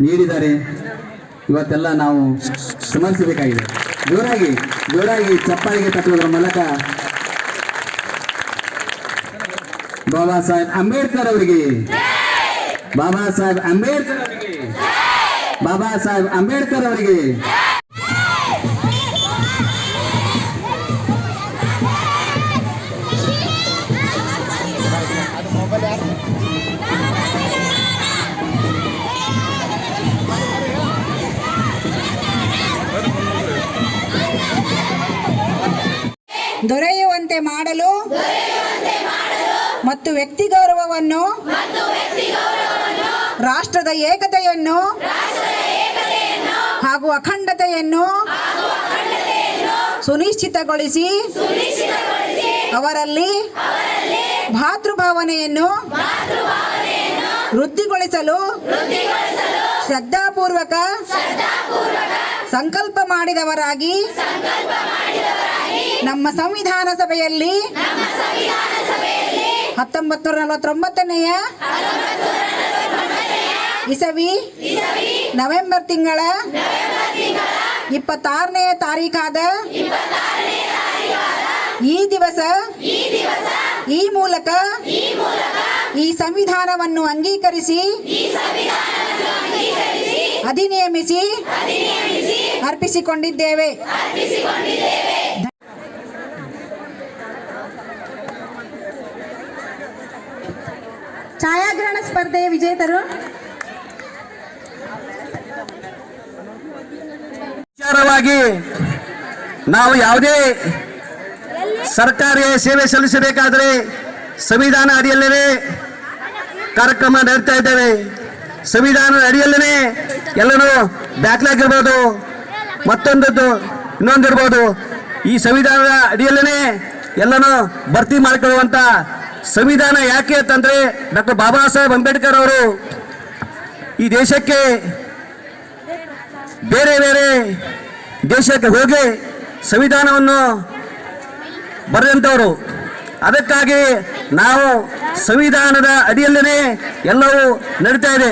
ನೀಡಿದ್ದಾರೆ ಇವತ್ತೆಲ್ಲ ನಾವು ಸ್ಮರಿಸಬೇಕಾಗಿದೆ. ಜೋರಾಗಿ ಜೋರಾಗಿ ಚಪ್ಪಾಳಿಗೆ ತಟ್ಟುವುದರ ಮೂಲಕ ಬಾಬಾ ಸಾಹೇಬ್ ಅಂಬೇಡ್ಕರ್ ಅವರಿಗೆ, ಬಾಬಾ ಸಾಹೇಬ್ ಅಂಬೇಡ್ಕರ್ ಅವರಿಗೆ, ಬಾಬಾ ಸಾಹೇಬ್ ಅಂಬೇಡ್ಕರ್ ಅವರಿಗೆ ದೊರೆಯುವಂತೆ ಮಾಡಲು ಮತ್ತು ವ್ಯಕ್ತಿ ಗೌರವವನ್ನು ರಾಷ್ಟ್ರದ ಏಕತೆಯನ್ನು ಹಾಗೂ ಅಖಂಡತೆಯನ್ನು ಸುನಿಶ್ಚಿತಗೊಳಿಸಿ ಅವರಲ್ಲಿ ಭಾತೃಭಾವನೆಯನ್ನು ವೃದ್ಧಿಗೊಳಿಸಲು ಶ್ರದ್ಧಾಪೂರ್ವಕ ಸಂಕಲ್ಪ ಮಾಡಿದವರಾಗಿ ನಮ್ಮ ಸಂವಿಧಾನ ಸಭೆಯಲ್ಲಿ ಹತ್ತೊಂಬತ್ತು ನೂರ ನಲವತ್ತೊಂಬತ್ತನೆಯ ಇಸವಿ ನವೆಂಬರ್ ತಿಂಗಳ ಇಪ್ಪತ್ತಾರನೆಯ ತಾರೀಖಾದ ಈ ದಿವಸ ಈ ಮೂಲಕ ಈ ಸಂವಿಧಾನವನ್ನು ಅಂಗೀಕರಿಸಿ ಅಧಿನಿಯಮಿಸಿ ಅರ್ಪಿಸಿಕೊಂಡಿದ್ದೇವೆ. ಛಾಯಾಗ್ರಹಣ ಸ್ಪರ್ಧೆಯ ವಿಜೇತರು. ವಿಚಾರವಾಗಿ ನಾವು ಯಾವುದೇ ಸರ್ಕಾರಿ ಸೇವೆ ಸಲ್ಲಿಸಬೇಕಾದರೆ ಸಂವಿಧಾನ ಅಡಿಯಲ್ಲೇ ಕಾರ್ಯಕ್ರಮ ನಡೆಸ್ತಾ ಇದ್ದೇವೆ. ಸಂವಿಧಾನದ ಅಡಿಯಲ್ಲೇ ಎಲ್ಲರೂ ಬ್ಯಾಕ್ಲಾಗ್ ಇರ್ಬೋದು, ಮತ್ತೊಂದದ್ದು ಇನ್ನೊಂದಿರ್ಬೋದು ಈ ಸಂವಿಧಾನದ ಅಡಿಯಲ್ಲೇ ಎಲ್ಲನೂ ಭರ್ತಿ ಮಾಡಿಕೊಳ್ಳುವಂಥ ಸಂವಿಧಾನ ಯಾಕೆ ಅಂತಂದ್ರೆ ಡಾಕ್ಟರ್ ಬಾಬಾ ಸಾಹೇಬ್ ಅಂಬೇಡ್ಕರ್ ಅವರು ಈ ದೇಶಕ್ಕೆ ಬೇರೆ ಬೇರೆ ದೇಶಕ್ಕೆ ಹೋಗಿ ಸಂವಿಧಾನವನ್ನು ಬರೆದಂಥವರು. ಅದಕ್ಕಾಗಿ ನಾವು ಸಂವಿಧಾನದ ಅಡಿಯಲ್ಲೇ ಎಲ್ಲವೂ ನಡೀತಾ ಇದೆ.